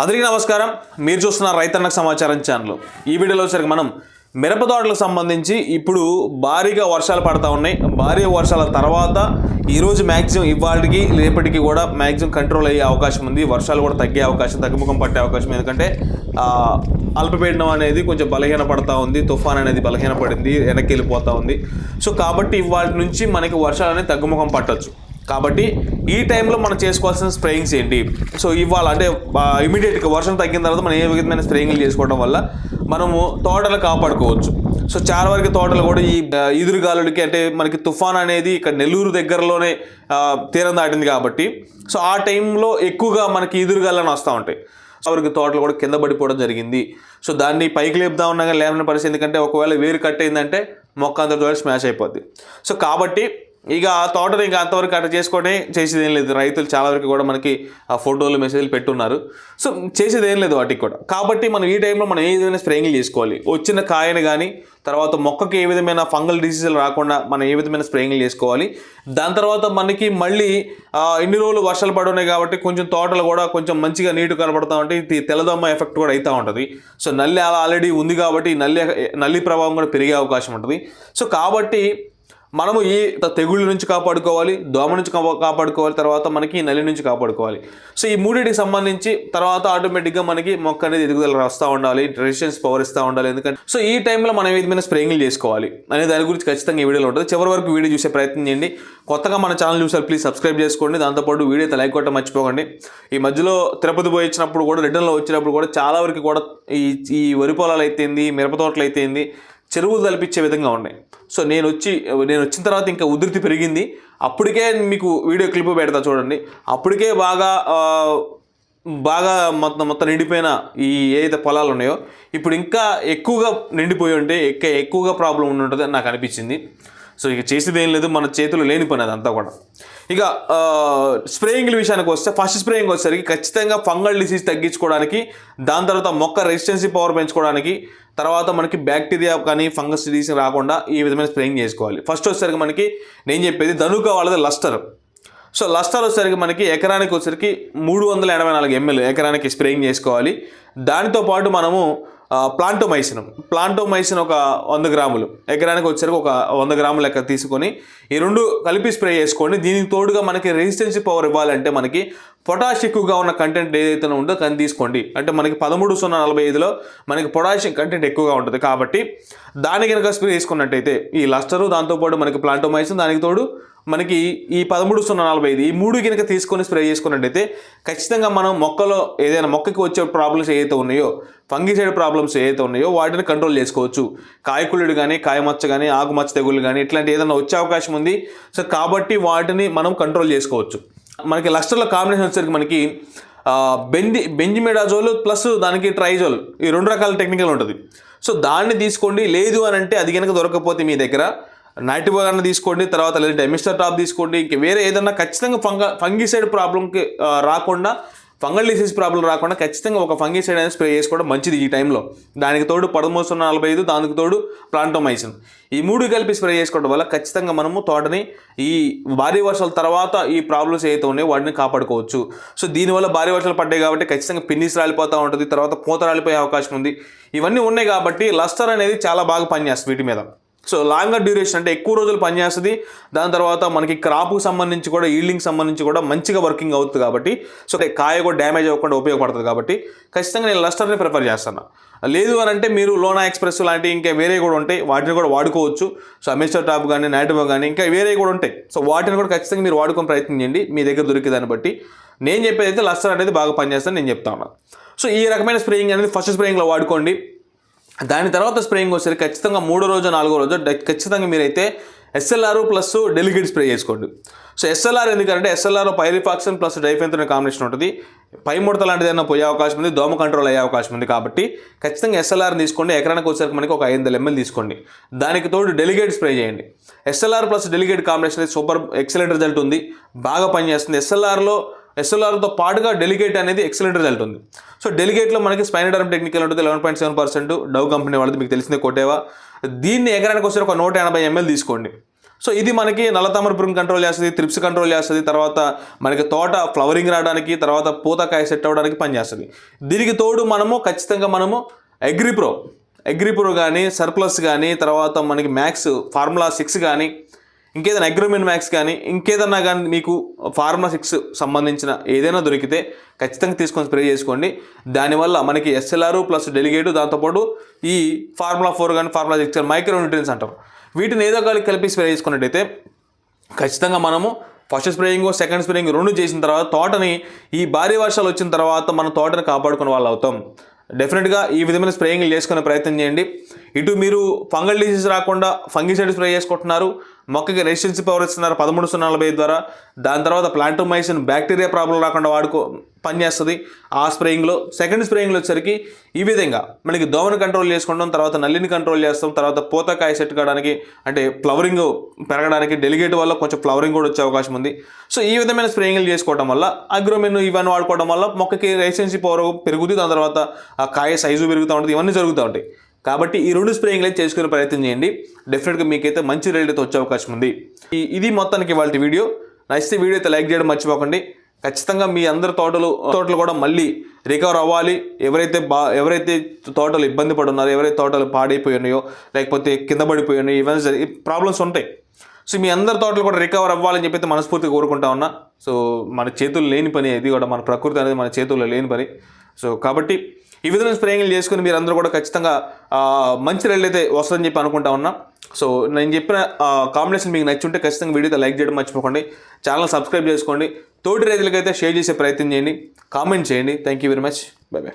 అందరికీ నమస్కారం. మీరు చూస్తున్న రైతన్నకు సమాచారం ఛానల్. ఈ వీడియోలో వచ్చరికి మనం మిరప తోటలకు సంబంధించి ఇప్పుడు భారీగా వర్షాలు పడతా ఉన్నాయి. భారీ వర్షాల తర్వాత ఈరోజు మ్యాక్సిమం ఇవాళకి రేపటికి కూడా మ్యాక్సిమం కంట్రోల్ అయ్యే అవకాశం ఉంది. వర్షాలు కూడా తగ్గే అవకాశం తగ్గుముఖం పట్టే అవకాశం. ఎందుకంటే అల్పపీడనం అనేది కొంచెం బలహీన పడతా ఉంది. తుఫాన్ అనేది బలహీన పడింది వెనక్కి వెళ్ళిపోతూ ఉంది. సో కాబట్టి ఇవాళ నుంచి మనకి వర్షాలు అనేది తగ్గుముఖం పట్టొచ్చు. కాబట్టి ఈ టైంలో మనం చేసుకోవాల్సిన స్ప్రేయింగ్స్ ఏంటి? సో ఇవాళ అంటే ఇమీడియట్గా వర్షం తగ్గిన తర్వాత మనం ఏ విధమైన స్ప్రేయింగ్లు చేసుకోవడం వల్ల మనము తోటలు కాపాడుకోవచ్చు. సో చాలా వరకు తోటలు కూడా ఈ ఈదురుగాలులకి అంటే మనకి తుఫాన్ అనేది ఇక్కడ నెల్లూరు దగ్గరలోనే తీరం దాటింది కాబట్టి సో ఆ టైంలో ఎక్కువగా మనకి ఈదురుగాలని వస్తూ ఉంటాయి. వరకు తోటలు కూడా కింద పడిపోవడం జరిగింది. సో దాన్ని పైకి లేపుదా ఉన్నా కానీ లేవని పరిస్థితి ఎందుకంటే ఒకవేళ వేరు కట్ అయిందంటే మొక్క అంతా తోట స్మాష్ అయిపోద్ది. సో కాబట్టి ఇక ఆ తోటని ఇంకా అంతవరకు అట్లా చేసుకొని చేసేది ఏం లేదు. రైతులు చాలా వరకు కూడా మనకి ఆ ఫోటోలు మెసేజ్లు పెట్టున్నారు. సో చేసేది ఏం లేదు వాటికి కూడా. కాబట్టి మనం ఈ టైంలో మనం ఏ విధమైన స్ప్రేయింగ్లు చేసుకోవాలి? వచ్చిన కాయని కానీ తర్వాత మొక్కకి ఏ విధమైన ఫంగల్ డిసీజులు రాకుండా మనం ఏ విధమైన స్ప్రేయింగ్లు చేసుకోవాలి? దాని తర్వాత మనకి మళ్ళీ ఎన్ని రోజులు వర్షాలు పడున్నాయి కాబట్టి కొంచెం తోటలు కూడా కొంచెం మంచిగా నీటు కనబడతా ఉంటే ఇది తెల్లదమ్మ ఎఫెక్ట్ కూడా అవుతూ ఉంటుంది. సో నల్లి అలా ఆల్రెడీ ఉంది కాబట్టి నల్లి నల్లి ప్రభావం కూడా పెరిగే అవకాశం ఉంటుంది. సో కాబట్టి మనము ఈ తెగుళ్ళ నుంచి కాపాడుకోవాలి దోమ నుంచి కాపాడుకోవాలి తర్వాత మనకి ఈ నల్లి నుంచి కాపాడుకోవాలి. సో ఈ మూడింటికి సంబంధించి తర్వాత ఆటోమేటిక్గా మనకి మొక్క అనేది ఎదుగుదల వస్తూ ఉండాలి రెసిస్టెన్స్ పవర్ ఇస్తూ ఉండాలి. ఎందుకంటే సో ఈ టైంలో మనం ఏదైనా స్ప్రేయింగ్లు చేసుకోవాలి అనే దాని గురించి ఖచ్చితంగా ఈ వీడియోలో ఉంటుంది. చివరి వరకు వీడియో చూసే ప్రయత్నం చేయండి. కొత్తగా మన ఛానల్ చూసారు ప్లీజ్ సబ్స్క్రైబ్ చేసుకోండి. దాంతోపాటు వీడియో అయితే లైక్ కొట్టడం మర్చిపోకండి. ఈ మధ్యలో తిరుపతి పోయి వచ్చినప్పుడు కూడా రిటర్న్లో వచ్చినప్పుడు కూడా చాలా వరకు కూడా ఈ ఈ వరి పొలాలు అయితేంది మిరప తోటలు అయితేంది చెరువులు తలపించే విధంగా ఉన్నాయి. సో నేను వచ్చి నేను వచ్చిన తర్వాత ఇంకా ఉధృతి పెరిగింది. అప్పటికే మీకు వీడియో క్లిప్ పెడతా చూడండి. అప్పటికే బాగా బాగా మొత్తం మొత్తం నిండిపోయిన ఈ ఏదైతే పొలాలు ఉన్నాయో ఇప్పుడు ఇంకా ఎక్కువగా నిండిపోయి ఉంటే ఎక్క ఎక్కువగా ప్రాబ్లం ఉండి ఉంటుందని నాకు అనిపించింది. సో ఇక చేసేది ఏం లేదు మన చేతులు లేని పని అదంతా కూడా. ఇక స్ప్రేయింగ్ల విషయానికి వస్తే ఫస్ట్ స్ప్రేయింగ్ వచ్చేసరికి ఖచ్చితంగా ఫంగల్ డిసీజ్ తగ్గించుకోవడానికి దాని తర్వాత మొక్క రెసిస్టెన్సీ పవర్ పెంచుకోవడానికి తర్వాత మనకి బ్యాక్టీరియా కానీ ఫంగస్ డిసీజ్ రాకుండా ఈ విధమైన స్ప్రేయింగ్ చేసుకోవాలి. ఫస్ట్ వచ్చేసరికి మనకి నేను చెప్పేది ధనుక వాళ్ళది లస్టర్. సో లస్టర్ వచ్చేసరికి మనకి ఎకరానికి వచ్చేసరికి మూడు వందల ఎనభై నాలుగు ఎంఎల్ ఎకరానికి స్ప్రేయింగ్ చేసుకోవాలి. దానితో పాటు మనము ప్లాంటోమైసిన్. ప్లాంటోమైసిన్ ఒక వంద గ్రాములు. ఎకరానికి వచ్చేసరికి ఒక వంద గ్రాములు లెక్క తీసుకొని ఈ రెండు కలిపి స్ప్రే చేసుకోండి. దీనికి తోడుగా మనకి రెసిస్టెన్సీ పవర్ ఇవ్వాలంటే మనకి పొటాష్ ఎక్కువగా ఉన్న కంటెంట్ ఏదైతే ఉందో దాన్ని తీసుకోండి. అంటే మనకి పదమూడు సున్నా నలభై ఐదులో మనకి పొటాషియం కంటెంట్ ఎక్కువగా ఉంటుంది కాబట్టి దాని కనుక స్ప్రే చేసుకున్నట్టయితే ఈ లస్టరు దాంతోపాటు మనకి ప్లాంటోమైసిన్ దానికి తోడు మనకి ఈ పదమూడు సున్నా నలభై ఐదు ఈ మూడు కనుక తీసుకొని స్ప్రే చేసుకున్నట్టయితే ఖచ్చితంగా మనం మొక్కలో ఏదైనా మొక్కకి వచ్చే ప్రాబ్లమ్స్ ఏవైతే ఉన్నాయో ఫంగిసైడ్ ప్రాబ్లమ్స్ ఏవైతే ఉన్నాయో వాటిని కంట్రోల్ చేసుకోవచ్చు. కాయకుళ్ళుడు కానీ కాయమచ్చ కానీ ఆకుమచ్చ తెగుళ్ళు కానీ ఇట్లాంటి ఏదైనా వచ్చే అవకాశం ఉంది. సో కాబట్టి వాటిని మనం కంట్రోల్ చేసుకోవచ్చు. మనకి లస్టర్లో కాంబినేషన్ వచ్చేసరికి మనకి ఆ, బెండి బెంజిమెడాజోల్ ప్లస్ దానికి ట్రైజోల్. ఈ రెండు రకాల టెక్నికల్ ఉంటుంది. సో దాన్ని తీసుకోండి. లేదు అని అంటే అది కనుక దొరకకపోతే మీ దగ్గర నైటివ్ తీసుకోండి తర్వాత లేదంటే ఎమిస్టర్ టాప్ తీసుకోండి. ఇంక వేరే ఏదన్నా ఖచ్చితంగా ఫంగ ఫంగిసైడ్ ప్రాబ్లంకి రాకుండా ఫంగల్ డిసీజ్ ప్రాబ్లం రాకుండా ఖచ్చితంగా ఒక ఫంగిసైడ్ అనేది స్ప్రే చేసుకోవడం మంచిది ఈ టైంలో. దానికి తోడు పదమూడు నలభై ఐదు దానికి తోడు ప్లాంటోమైసిన్ ఈ మూడు కలిపి స్ప్రే చేసుకోవడం వల్ల ఖచ్చితంగా మనము తోటని ఈ భారీ వర్షాల తర్వాత ఈ ప్రాబ్లమ్స్ ఏవైతే ఉన్నాయో వాటిని కాపాడుకోవచ్చు. సో దీనివల్ల భారీ వర్షాలు పడ్డాయి కాబట్టి ఖచ్చితంగా పిన్నిస్ రాలిపోతూ ఉంటుంది తర్వాత పూత రాలిపోయే అవకాశం ఉంది. ఇవన్నీ ఉన్నాయి కాబట్టి లస్టర్ అనేది చాలా బాగా పనిచేస్తుంది వీటి మీద. సో లాంగర్ డ్యూరేషన్ అంటే ఎక్కువ రోజులు పనిచేస్తుంది. దాని తర్వాత మనకి క్రాప్కు సంబంధించి కూడా ఈల్డింగ్ సంబంధించి కూడా మంచిగా వర్కింగ్ అవుతుంది కాబట్టి సో కాయ కూడా డ్యామేజ్ అవ్వకుండా ఉపయోగపడుతుంది కాబట్టి ఖచ్చితంగా నేను లస్టర్ని ప్రిఫర్ చేస్తాను. లేదు అని అంటే మీరు లోనా ఎక్స్ప్రెస్ లాంటి ఇంకా వేరే కూడా ఉంటాయి. వాటిని కూడా వాడుకోవచ్చు. సో అమెస్టర్ టాప్ కానీ నాటివో కానీ ఇంకా వేరే కూడా ఉంటాయి. సో వాటిని కూడా ఖచ్చితంగా మీరు వాడుకొని ప్రయత్నం చేయండి. మీ దగ్గర దొరికే దాన్ని బట్టి. నేను చెప్పేది అయితే లస్టర్ అనేది బాగా పనిచేస్తాను నేను చెప్తా ఉన్నాను సో ఈ రకమైన స్ప్రేయింగ్ అనేది ఫస్ట్ స్ప్రేయింగ్లో వాడుకోండి. దాని తర్వాత స్ప్రేయింగ్ వచ్చేసరికి ఖచ్చితంగా మూడో రోజు నాలుగో రోజు ఖచ్చితంగా మీరైతే ఎస్ఎల్ఆర్ ప్లస్ డెలిగేట్ స్ప్రే చేసుకోండి. సో ఎస్ఎల్ఆర్ ఎందుకంటే ఎస్ఎల్ఆర్ పైరిఫాక్సిన్ ప్లస్ డైఫెన్తో కాంబినేషన్ ఉంటుంది పై ముడత లాంటిది ఏదైనా పోయే అవకాశం ఉంది దోమ కంట్రోల్ అయ్యే అవకాశం ఉంది కాబట్టి ఖచ్చితంగా ఎస్ఎల్ఆర్ తీసుకోండి. ఎకరానికి వచ్చేసరికి మనకి ఒక ఐదు వందల ఎంఎల్ తీసుకోండి. దానికి తోడు డెలిగేట్ స్ప్రే చేయండి. ఎస్ఎల్ఆర్ ప్లస్ డెలిగేట్ కాంబినేషన్ అనేది సూపర్ ఎక్సలెంట్ రిజల్ట్ ఉంది. బాగా పనిచేస్తుంది. ఎస్ఎల్ఆర్లో ఎస్ఎల్ఆర్తో పాటుగా డెలిగేట్ అనేది ఎక్సలెంట్ రిజల్ట్ ఉంది. సో డెలిగేట్లో మనకి స్పైనడర్మ్ టెక్నికల్ ఉంటుంది eleven point seven percent Dow company వాళ్ళది మీకు తెలిసిందే కొట్టేవా. దీన్ని ఎకరానికి వచ్చి ఒక నూట ఎనభై ఎంఎల్ తీసుకోండి. సో ఇది మనకి నల్లతామర పురుగు కంట్రోల్ చేస్తుంది త్రిప్స్ కంట్రోల్ చేస్తుంది తర్వాత మనకి తోట ఫ్లవరింగ్ రావడానికి తర్వాత పూతకాయ సెట్ అవ్వడానికి పనిచేస్తుంది. దీనికి తోడు మనము ఖచ్చితంగా మనము అగ్రిప్రో అగ్రిప్రో కానీ సర్ప్లస్ కానీ తర్వాత మనకి మ్యాక్స్ ఫార్ములా సిక్స్ కానీ ఇంకేదైనా అగ్రిమెంట్ మ్యాక్స్ కానీ ఇంకేదన్నా కానీ మీకు ఫార్ములా సిక్స్ సంబంధించిన ఏదైనా దొరికితే ఖచ్చితంగా తీసుకొని స్ప్రే చేసుకోండి. దానివల్ల మనకి ఎస్ఎల్ఆర్ ప్లస్ డెలిగేట్ దాంతోపాటు ఈ ఫార్ములా ఫోర్ కానీ ఫార్ములా సిక్స్ కానీ మైక్రో న్యూట్రియన్స్ అంటారు. వీటిని ఏదో ఒకటి కలిపి స్ప్రే చేసుకున్నట్టయితే ఖచ్చితంగా మనము ఫస్ట్ స్ప్రేయింగ్ సెకండ్ స్ప్రేయింగ్ రెండు చేసిన తర్వాత తోటని ఈ భారీ వర్షాలు వచ్చిన తర్వాత మన తోటని కాపాడుకునే వాళ్ళు అవుతాం. డెఫినెట్గా ఈ విధమైన స్ప్రేయింగ్లు చేసుకునే ప్రయత్నం చేయండి. ఇటు మీరు ఫంగల్ డిసీజ్ రాకుండా ఫంగిసైడ్ స్ప్రే చేసుకుంటున్నారు. మొక్కకి రెసిస్టెన్సీ పవర్ ఇస్తున్నారు పదమూడు సున్నా నలభై ద్వారా. దాని తర్వాత ప్లాంటోమైసిన్ బ్యాక్టీరియా ప్రాబ్లం రాకుండా వాడుకో పనిచేస్తుంది. ఆ స్ప్రేయింగ్లో సెకండ్ స్ప్రేయింగ్లో వచ్చరికి ఈ విధంగా. మనకి దోమను కంట్రోల్ చేసుకుంటాం తర్వాత నల్లిని కంట్రోల్ చేస్తాం తర్వాత పూతకాయ సెట్ కావడానికి అంటే ఫ్లవరింగ్ పెరగడానికి డెలిగేట్ వల్ల కొంచెం ఫ్లవరింగ్ కూడా వచ్చే అవకాశం ఉంది. సో ఈ విధమైన స్ప్రేయింగ్లు చేసుకోవడం వల్ల అగ్రోమిన్ ఇవన్నీ వాడుకోవడం వల్ల మొక్కకి రెసిస్టెన్సీ పవర్ పెరుగుతుంది దాని తర్వాత ఆ కాయ సైజు పెరుగుతూ ఉంటుంది. ఇవన్నీ జరుగుతూ ఉంటాయి. కాబట్టి ఈ రెండు స్ప్రేయింగ్లు అయితే చేసుకునే ప్రయత్నం చేయండి. డెఫినెట్గా మీకైతే మంచి రిజల్ట్ అయితే వచ్చే అవకాశం ఉంది. ఈ- ఇది మొత్తానికి వాళ్ళ వీడియో. నచ్చితే వీడియో అయితే లైక్ చేయడం మర్చిపోకండి. ఖచ్చితంగా మీ అందరి తోటలు తోటలు కూడా మళ్ళీ రికవర్ అవ్వాలి. ఎవరైతే బా ఎవరైతే తోటలు ఇబ్బంది పడున్నారో ఎవరైతే తోటలు పాడైపోయి ఉన్నాయో లేకపోతే కింద పడిపోయినాయో ఇవన్నీ ప్రాబ్లమ్స్ ఉంటాయి. సో మీ అందరి తోటలు కూడా రికవర్ అవ్వాలని చెప్పి అయితే మనస్ఫూర్తిగా కోరుకుంటా ఉన్నా. సో మన చేతుల్లో లేని పని ఇది కూడా మన ప్రకృతి అనేది మన చేతుల్లో లేని పని. సో కాబట్టి ఈ విధమైన స్ప్రేయింగ్లు చేసుకుని మీరు అందరూ కూడా ఖచ్చితంగా మంచి రైళ్ళు అయితే వస్తుందని చెప్పి అనుకుంటా ఉన్నా. సో నేను చెప్పిన కాంబినేషన్ మీకు నచ్చుంటే ఖచ్చితంగా వీడియోతో లైక్ చేయడం మర్చిపోకండి. ఛానల్ సబ్స్క్రైబ్ చేసుకోండి. తోటి రైతులకైతే షేర్ చేసే ప్రయత్నం చేయండి. కామెంట్ చేయండి. Thank you very much bye bye